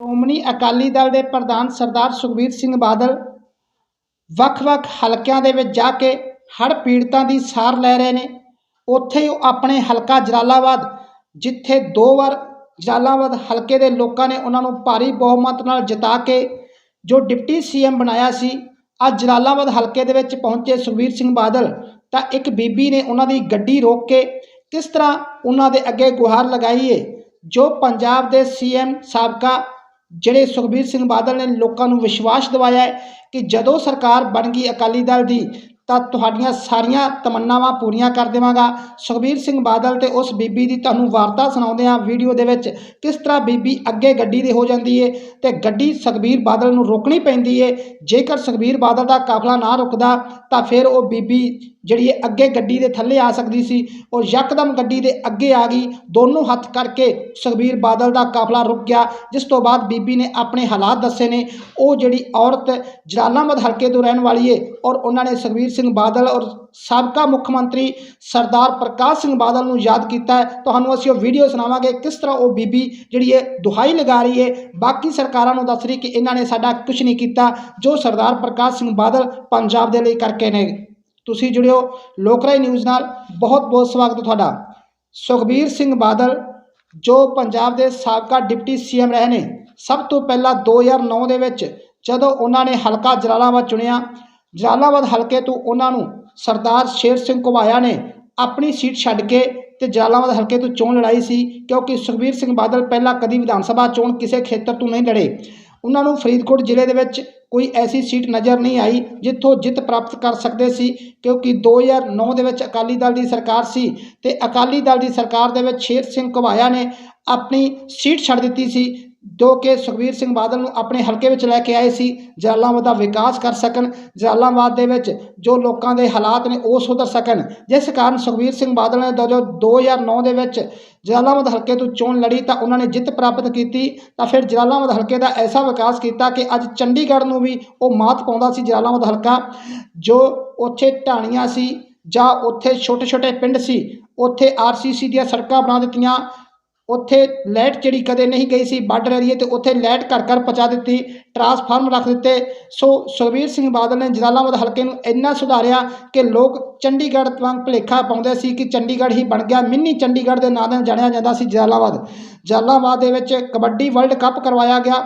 ਸ਼੍ਰੋਮਣੀ ਅਕਾਲੀ ਦਲ ਦੇ ਪ੍ਰਧਾਨ ਸਰਦਾਰ ਸੁਖਬੀਰ ਸਿੰਘ ਬਾਦਲ ਵੱਖ-ਵੱਖ ਹਲਕਿਆਂ ਦੇ ਵਿੱਚ ਜਾ ਕੇ ਹੜ੍ਹ ਪੀੜਤਾਂ ਦੀ ਸਾਰ ਲੈ ਰਹੇ ਨੇ। ਉੱਥੇ ਉਹ ਆਪਣੇ ਹਲਕਾ ਜਲਾਲਾਬਾਦ, ਜਿੱਥੇ ਦੋ ਵਾਰ ਜਲਾਲਾਬਾਦ ਹਲਕੇ ਦੇ ਲੋਕਾਂ ਨੇ ਉਹਨਾਂ ਨੂੰ ਭਾਰੀ ਬਹੁਮਤ ਨਾਲ ਜਿਤਾ ਕੇ ਜੋ ਡਿਪਟੀ ਸੀਐਮ ਬਣਾਇਆ ਸੀ, ਅੱਜ ਜਲਾਲਾਬਾਦ ਹਲਕੇ ਦੇ ਵਿੱਚ ਪਹੁੰਚੇ ਸੁਖਬੀਰ ਸਿੰਘ ਬਾਦਲ ਤਾਂ ਇੱਕ ਬੀਬੀ ਨੇ ਉਹਨਾਂ ਦੀ ਗੱਡੀ ਰੋਕ ਕੇ ਕਿਸ ਤਰ੍ਹਾਂ ਉਹਨਾਂ ਦੇ ਅੱਗੇ ਗੁਹਾਰ ਲਗਾਈ ਏ ਜੋ ਪੰਜਾਬ ਦੇ ਸੀਐਮ ਸਾਬਕਾ ਜਿਹੜੇ ਸੁਖਬੀਰ ਸਿੰਘ ਬਾਦਲ ਨੇ ਲੋਕਾਂ ਨੂੰ ਵਿਸ਼ਵਾਸ ਦਿਵਾਇਆ ਹੈ ਕਿ ਜਦੋਂ ਸਰਕਾਰ ਬਣ ਗਈ ਅਕਾਲੀ ਦਲ ਦੀ, ਤਾਂ ਤੁਹਾਡੀਆਂ ਸਾਰੀਆਂ ਤਮੰਨਾਵਾਂ ਪੂਰੀਆਂ ਕਰ ਦੇਵਾਂਗਾ। ਸੁਖਬੀਰ ਸਿੰਘ ਬਾਦਲ ਤੇ ਉਸ ਬੀਬੀ ਦੀ ਤੁਹਾਨੂੰ ਵਾਰਤਾ ਸੁਣਾਉਂਦੇ ਹਾਂ ਵੀਡੀਓ ਦੇ ਵਿੱਚ, ਕਿਸ ਤਰ੍ਹਾਂ ਬੀਬੀ ਅੱਗੇ ਗੱਡੀ ਦੇ ਹੋ ਜਾਂਦੀ ਏ ਤੇ ਗੱਡੀ ਸੁਖਬੀਰ ਬਾਦਲ ਨੂੰ ਰੋਕਣੀ ਪੈਂਦੀ ਏ। ਜੇਕਰ ਸੁਖਬੀਰ ਬਾਦਲ ਦਾ ਕਾਫਲਾ ਨਾ ਰੁਕਦਾ, ਤਾਂ ਫਿਰ ਉਹ ਬੀਬੀ ਜਿਹੜੀ ਹੈ ਅੱਗੇ ਗੱਡੀ ਦੇ ਥੱਲੇ ਆ ਸਕਦੀ ਸੀ ਔਰ ਯਕਦਮ ਗੱਡੀ ਦੇ ਅੱਗੇ ਆ ਗਈ। ਦੋਨੋਂ ਹੱਥ ਕਰਕੇ ਸੁਖਬੀਰ ਬਾਦਲ ਦਾ ਕਾਫਲਾ ਰੁਕ ਗਿਆ, ਜਿਸ ਤੋਂ ਬਾਅਦ ਬੀਬੀ ਨੇ ਆਪਣੇ ਹਾਲਾਤ ਦੱਸੇ ਨੇ। ਉਹ ਜਿਹੜੀ ਔਰਤ ਜਲਾਲਾਬਾਦ ਹਲਕੇ ਤੋਂ ਰਹਿਣ ਵਾਲੀ ਏ, ਔਰ ਉਹਨਾਂ ਨੇ ਸੁਖਬੀਰ ਸਿੰਘ ਬਾਦਲ ਔਰ ਸਾਬਕਾ ਮੁੱਖ ਮੰਤਰੀ ਸਰਦਾਰ ਪ੍ਰਕਾਸ਼ ਸਿੰਘ ਬਾਦਲ ਨੂੰ ਯਾਦ ਕੀਤਾ ਤੁਹਾਨੂੰ ਅਸੀਂ ਉਹ ਵੀਡੀਓ ਸੁਣਾਵਾਂਗੇ, ਕਿਸ ਤਰ੍ਹਾਂ ਉਹ ਬੀਬੀ ਜਿਹੜੀ ਹੈ ਦੁਹਾਈ ਲਗਾ ਰਹੀ ਹੈ ਬਾਕੀ ਸਰਕਾਰਾਂ ਨੂੰ ਦੱਸ ਰਹੀ ਕਿ ਇਹਨਾਂ ਨੇ ਸਾਡਾ ਕੁਝ ਨਹੀਂ ਕੀਤਾ, ਜੋ ਸਰਦਾਰ ਪ੍ਰਕਾਸ਼ ਸਿੰਘ ਬਾਦਲ ਪੰਜਾਬ ਦੇ ਲਈ ਕਰਕੇ ਨੇ। ਤੁਸੀਂ ਜੁੜਿਓ ਲੋਕਰਾਈ ਨਿਊਜ਼ ਨਾਲ। ਬਹੁਤ ਬਹੁਤ ਸਵਾਗਤ ਤੁਹਾਡਾ। ਸੁਖਬੀਰ ਸਿੰਘ ਬਾਦਲ, ਜੋ ਪੰਜਾਬ ਦੇ ਸਾਬਕਾ ਡਿਪਟੀ ਸੀਐਮ ਰਹੇ ਨੇ, ਸਭ ਤੋਂ ਪਹਿਲਾਂ 2009 ਦੇ ਵਿੱਚ ਜਦੋਂ ਉਹਨਾਂ ਨੇ ਹਲਕਾ ਜਲਾਲਾਬਾਦ ਚੁਣਿਆ, ਜਲਾਲਾਬਾਦ ਹਲਕੇ ਤੋਂ ਉਹਨਾਂ ਨੂੰ ਸਰਦਾਰ ਸ਼ੇਰ ਸਿੰਘ ਘੁਬਾਇਆ ਨੇ ਆਪਣੀ ਸੀਟ ਛੱਡ ਕੇ ਤੇ ਜਲਾਲਾਬਾਦ ਹਲਕੇ ਤੋਂ ਚੋਣ ਲੜਾਈ ਸੀ, ਕਿਉਂਕਿ ਸੁਖਬੀਰ ਸਿੰਘ ਬਾਦਲ ਪਹਿਲਾਂ ਕਦੀ ਵਿਧਾਨ ਸਭਾ ਚੋਣ ਕਿਸੇ ਖੇਤਰ ਤੋਂ ਨਹੀਂ ਲੜੇ। ਉਹਨਾਂ ਨੂੰ ਫਰੀਦਕੋਟ ਜ਼ਿਲ੍ਹੇ ਦੇ ਵਿੱਚ ਕੋਈ ਐਸੀ ਸੀਟ ਨਜ਼ਰ ਨਹੀਂ ਆਈ ਜਿੱਥੋਂ ਜਿੱਤ ਪ੍ਰਾਪਤ ਕਰ ਸਕਦੇ ਸੀ, ਕਿਉਂਕਿ 2009 ਦੇ ਵਿੱਚ ਅਕਾਲੀ ਦਲ ਦੀ ਸਰਕਾਰ ਸੀ ਤੇ ਅਕਾਲੀ ਦਲ ਦੀ ਸਰਕਾਰ ਦੇ ਵਿੱਚ ਸ਼ੇਰ ਸਿੰਘ ਘੁਬਾਇਆ ਨੇ ਆਪਣੀ ਸੀਟ ਛੱਡ ਦਿੱਤੀ ਸੀ ਜੋ ਕਿ ਸੁਖਬੀਰ ਸਿੰਘ ਬਾਦਲ ਨੂੰ ਆਪਣੇ ਹਲਕੇ ਵਿੱਚ ਲੈ ਕੇ ਆਏ ਸੀ, ਜਲਾਲਾਬਾਦ ਦਾ ਵਿਕਾਸ ਕਰ ਸਕਣ, ਜਲਾਲਾਬਾਦ ਦੇ ਵਿੱਚ ਜੋ ਲੋਕਾਂ ਦੇ ਹਾਲਾਤ ਨੇ ਉਹ ਸੁਧਰ ਸਕਣ। ਜਿਸ ਕਾਰਨ ਸੁਖਬੀਰ ਸਿੰਘ ਬਾਦਲ ਨੇ ਜਦੋਂ 2009 ਦੇ ਵਿੱਚ ਜਲਾਲਾਬਾਦ ਹਲਕੇ ਤੋਂ ਚੋਣ ਲੜੀ ਤਾਂ ਉਹਨਾਂ ਨੇ ਜਿੱਤ ਪ੍ਰਾਪਤ ਕੀਤੀ, ਤਾਂ ਫਿਰ ਜਲਾਲਾਬਾਦ ਹਲਕੇ ਦਾ ਐਸਾ ਵਿਕਾਸ ਕੀਤਾ ਕਿ ਅੱਜ ਚੰਡੀਗੜ੍ਹ ਨੂੰ ਵੀ ਉਹ ਮਾਤ ਪਾਉਂਦਾ ਸੀ ਜਲਾਲਾਬਾਦ ਹਲਕਾ, ਜੋ ਉੱਥੇ ਢਾਣੀਆਂ ਸੀ ਜਾਂ ਉੱਥੇ ਛੋਟੇ ਛੋਟੇ ਪਿੰਡ ਸੀ, ਉੱਥੇ ਆਰਸੀਸੀ ਦੀਆਂ ਸੜਕਾਂ ਬਣਾ ਦਿੱਤੀਆਂ ਉੱਥੇ ਲਾਈਟ ਜਿਹੜੀ ਕਦੇ ਨਹੀਂ ਗਈ ਸੀ ਬਾਰਡਰ ਏਰੀਏ ਤੇ ਉੱਥੇ ਲਾਈਟ ਘਰ ਘਰ ਪਹੁੰਚਾ ਦਿੱਤੀ, ਟਰਾਂਸਫਾਰਮ ਰੱਖ ਦਿੱਤੇ। ਸੋ ਸੁਖਬੀਰ ਸਿੰਘ ਬਾਦਲ ਨੇ ਜਲਾਲਾਬਾਦ ਹਲਕੇ ਨੂੰ ਇੰਨਾ ਸੁਧਾਰਿਆ ਕਿ ਲੋਕ ਚੰਡੀਗੜ੍ਹ ਵਾਂਗ ਭੁਲੇਖਾ ਪਾਉਂਦੇ ਸੀ ਕਿ ਚੰਡੀਗੜ੍ਹ ਹੀ ਬਣ ਗਿਆ। ਮਿੰਨੀ ਚੰਡੀਗੜ੍ਹ ਦੇ ਨਾਂ ਨਾਲ ਜਾਣਿਆ ਜਾਂਦਾ ਸੀ ਜਲਾਲਾਬਾਦ। ਜਲਾਲਾਬਾਦ ਦੇ ਵਿੱਚ ਕਬੱਡੀ ਵਰਲਡ ਕੱਪ ਕਰਵਾਇਆ ਗਿਆ।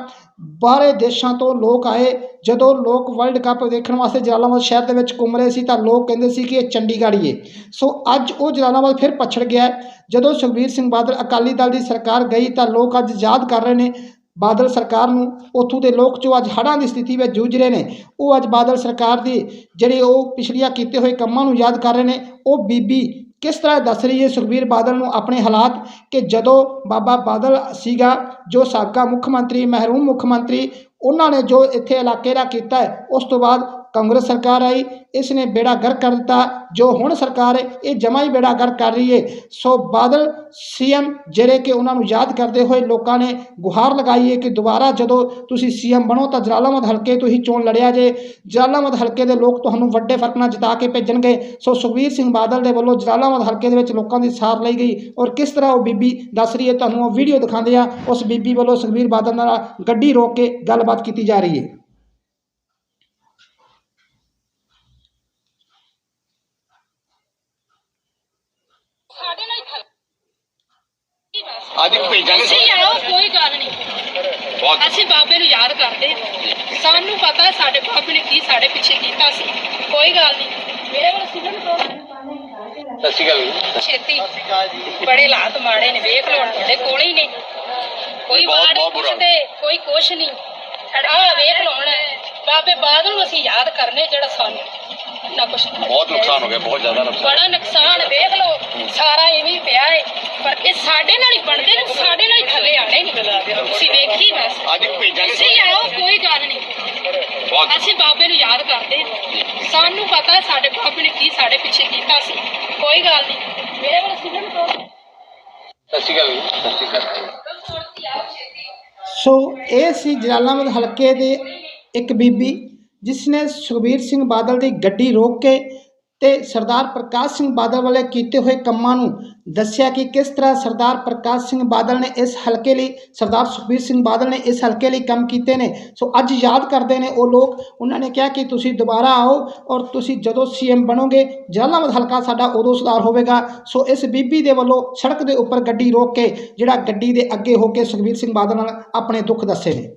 ਬਾਹਰੇ ਦੇਸ਼ਾਂ ਤੋਂ ਲੋਕ ਆਏ, ਜਦੋਂ ਲੋਕ ਵਰਲਡ ਕੱਪ ਦੇਖਣ ਵਾਸਤੇ ਜਲਾਲਾਬਾਦ ਸ਼ਹਿਰ ਦੇ ਵਿੱਚ ਘੁੰਮ ਰਹੇ ਸੀ ਤਾਂ ਲੋਕ ਕਹਿੰਦੇ ਸੀ ਕਿ ਇਹ ਚੰਡੀਗੜ੍ਹ ਹੀ ਹੈ ਸੋ ਅੱਜ ਉਹ ਜਲਾਲਾਬਾਦ ਫਿਰ ਪਛੜ ਗਿਆ ਜਦੋਂ ਸੁਖਬੀਰ ਸਿੰਘ ਬਾਦਲ ਅਕਾਲੀ ਦਲ ਦੀ ਸਰਕਾਰ ਗਈ ਤਾਂ ਲੋਕ ਅੱਜ ਯਾਦ ਕਰ ਰਹੇ ਨੇ ਬਾਦਲ ਸਰਕਾਰ ਨੂੰ ਉੱਥੋਂ ਦੇ ਲੋਕ ਜੋ ਅੱਜ ਹੜ੍ਹਾਂ ਦੀ ਸਥਿਤੀ ਵਿੱਚ ਜੂਝ ਰਹੇ ਨੇ, ਉਹ ਅੱਜ ਬਾਦਲ ਸਰਕਾਰ ਦੀ ਜਿਹੜੇ ਉਹ ਪਿਛਲੀਆਂ ਕੀਤੇ ਹੋਏ ਕੰਮਾਂ ਨੂੰ ਯਾਦ ਕਰ ਰਹੇ ਨੇ, ਉਹ ਬੀਬੀ ਕਿਸ ਤਰ੍ਹਾਂ ਦੱਸ ਰਹੀ ਹੈ ਸੁਖਬੀਰ ਬਾਦਲ ਨੂੰ ਆਪਣੇ ਹਾਲਾਤ ਕਿ ਜਦੋਂ ਬਾਬਾ ਬਾਦਲ ਸੀਗਾ, ਜੋ ਸਾਬਕਾ ਮੁੱਖ ਮੰਤਰੀ ਮਹਿਰੂਮ ਮੁੱਖ ਮੰਤਰੀ, ਉਹਨਾਂ ਨੇ ਜੋ ਇੱਥੇ ਇਲਾਕੇ ਦਾ ਕੀਤਾ ਉਸ ਤੋਂ ਬਾਅਦ ਕਾਂਗਰਸ ਸਰਕਾਰ ਆਈ ਇਸ ਨੇ ਬੇੜਾ ਗਰ ਕਰ ਦਿੱਤਾ। ਜੋ ਹੁਣ ਸਰਕਾਰ ਹੈ, ਇਹ ਜਮਾ ਹੀ ਬੇੜਾ ਗਰ ਕਰ ਰਹੀ ਹੈ। ਸੋ ਬਾਦਲ, ਸੀਐਮ ਜਿਹੜੇ ਕਿ ਉਹਨਾਂ ਨੂੰ ਯਾਦ ਕਰਦੇ ਹੋਏ ਲੋਕਾਂ ਨੇ ਗੁਹਾਰ ਲਗਾਈ ਹੈ ਕਿ ਦੁਬਾਰਾ ਜਦੋਂ ਤੁਸੀਂ ਸੀਐਮ ਬਣੋ ਤਾਂ ਜਲਾਲਾਬਾਦ ਹਲਕੇ ਤੋਂ ਹੀ ਚੋਣ ਲੜਿਆ ਜੇ। ਜਲਾਲਾਬਾਦ ਹਲਕੇ ਦੇ ਲੋਕ ਤੁਹਾਨੂੰ ਵੱਡੇ ਫ਼ਰਕ ਨਾਲ ਜਿਤਾ ਕੇ ਭੇਜਣਗੇ। ਸੋ ਸੁਖਬੀਰ ਸਿੰਘ ਬਾਦਲ ਦੇ ਵੱਲੋਂ ਜਲਾਲਾਬਾਦ ਹਲਕੇ ਦੇ ਵਿੱਚ ਲੋਕਾਂ ਦੀ ਸਾਰ ਲਈ ਗਈ। ਔਰ ਕਿਸ ਤਰ੍ਹਾਂ ਉਹ ਬੀਬੀ ਦੱਸ ਰਹੀ ਹੈ, ਤੁਹਾਨੂੰ ਉਹ ਵੀਡੀਓ ਦਿਖਾਉਂਦੇ ਆ। ਉਸ ਬੀਬੀ ਵੱਲੋਂ ਸੁਖਬੀਰ ਬਾਦਲ ਨਾਲ ਗੱਡੀ ਰੋਕ ਕੇ ਗੱਲਬਾਤ ਕੀਤੀ ਜਾ ਰਹੀ ਹੈ ਸਾਡੇ ਨਾਲ ਖਲ ਅੱਜ ਭੇਜਾਂਗੇ ਤੁਸੀਂ ਆਓ ਕੋਈ ਗੱਲ ਨਹੀਂ। ਬਹੁਤ ਅਸੀਂ ਬਾਬੇ ਨੂੰ ਯਾਦ ਕਰਦੇ ਹਾਂ। ਸਾਨੂੰ ਪਤਾ ਹੈ ਸਾਡੇ ਬਾਬੇ ਨੇ ਕੀ ਸਾਡੇ ਪਿੱਛੇ ਕੀਤਾ ਸੀ। ਕੋਈ ਗੱਲ ਨਹੀਂ। ਮੇਰੇ ਵੱਲ ਸਿੱਧਨ ਤੋਂ ਸਤਿ ਸ਼੍ਰੀ ਅਕਾਲ ਛੇਤੀ। ਬੜੇ ਹਾਲਾਤ ਮਾੜੇ ਨੇ ਵੇਖ ਲਓ ਹੁਣ ਤੁਹਾਡੇ ਕੋਲ ਹੀ ਨੇ। ਕੋਈ ਬਹੁਤ- ਵਾਰ ਨਹੀਂ ਬਹੁਤ ਬੁਰਾ। ਪੁੱਛਦੇ ਕੋਈ ਕੁਛ ਨਹੀਂ ਆ ਵੇਖ ਲਓ। ਬਾਬੇ ਬਾਦਲ ਨੂੰ ਅਸੀਂ ਯਾਦ ਕਰਨੇ ਜਿਹੜਾ ਸਾਨੂੰ ਨਾ ਕੁਛ ਬਹੁਤ ਨੁਕਸਾਨ ਹੋ ਗਿਆ ਬਹੁਤ ਜ਼ਿਆਦਾ ਨੁਕਸਾਨ। ਬੜਾ ਨੁਕਸਾਨ ਵੇਖ ਲਓ ਸਾਰਾ ਹੀ ਪਿਆ ਹੈ ਪਰ ਇਹ ਸਾਡੇ ਨਾਲ ਹੀ ਬਣਦੇ ਨੇ ਸਾਡੇ ਨਾਲ ਹੀ ਥੱਲੇ ਆਣੇ ਨਹੀਂ ਤੁਸੀਂ ਵੇਖੀ ਬਸ ਅੱਜ ਭੇਜਾਂਗੇ। ਤੁਸੀਂ ਆਓ ਕੋਈ ਗੱਲ ਨਹੀਂ। ਬਹੁਤ ਅਸੀਂ ਬਾਬੇ ਨੂੰ ਯਾਦ ਕਰਦੇ ਹਾਂ। ਸਾਨੂੰ ਪਤਾ ਹੈ ਸਾਡੇ ਬਾਬੇ ਨੇ ਕੀ ਸਾਡੇ ਪਿੱਛੇ ਕੀਤਾ ਸੀ। ਕੋਈ ਗੱਲ ਨਹੀਂ। ਮੇਰੇ ਵੱਲ ਸਿੱਧਨ ਤੋਂ ਸਤਿ ਸ਼੍ਰੀ ਅਕਾਲ ਸਤਿ ਸ਼੍ਰੀ ਅਕਾਲ। ਸੋ ਇਹ ਸੀ ਜਲਾਲਾਬਾਦ ਹਲਕੇ ਦੇ ਇੱਕ ਬੀਬੀ ਜਿਸ ਨੇ ਸੁਖਬੀਰ ਸਿੰਘ ਬਾਦਲ ਦੀ ਗੱਡੀ ਰੋਕ ਕੇ ਤੇ ਸਰਦਾਰ ਪ੍ਰਕਾਸ਼ ਸਿੰਘ ਬਾਦਲ ਵਾਲੇ ਕੀਤੇ ਹੋਏ ਕੰਮਾਂ ਨੂੰ ਦੱਸਿਆ ਕਿ ਕਿਸ ਤਰ੍ਹਾਂ ਸਰਦਾਰ ਪ੍ਰਕਾਸ਼ ਸਿੰਘ ਬਾਦਲ ਨੇ ਇਸ ਹਲਕੇ ਲਈ, ਸਰਦਾਰ ਸੁਖਬੀਰ ਸਿੰਘ ਬਾਦਲ ਨੇ ਇਸ ਹਲਕੇ ਲਈ ਕੰਮ ਕੀਤੇ ਨੇ। ਸੋ ਅੱਜ ਯਾਦ ਕਰਦੇ ਨੇ ਉਹ ਲੋਕ, ਉਹਨਾਂ ਨੇ ਕਿਹਾ ਕਿ ਤੁਸੀਂ ਦੁਬਾਰਾ ਆਓ ਔਰ ਤੁਸੀਂ ਜਦੋਂ ਸੀਐਮ ਬਣੋਗੇ, ਜਲਾਲਾਬਾਦ ਹਲਕਾ ਸਾਡਾ ਉਦੋਂ ਸੁਧਾਰ ਹੋਵੇਗਾ। ਸੋ ਇਸ ਬੀਬੀ ਦੇ ਵੱਲੋਂ ਸੜਕ ਦੇ ਉੱਪਰ ਗੱਡੀ ਰੋਕ ਕੇ, ਜਿਹੜਾ ਗੱਡੀ ਦੇ ਅੱਗੇ ਹੋ ਕੇ ਸੁਖਬੀਰ ਸਿੰਘ ਬਾਦਲ ਨਾਲ ਆਪਣੇ ਦੁੱਖ ਦੱਸੇ ਨੇ।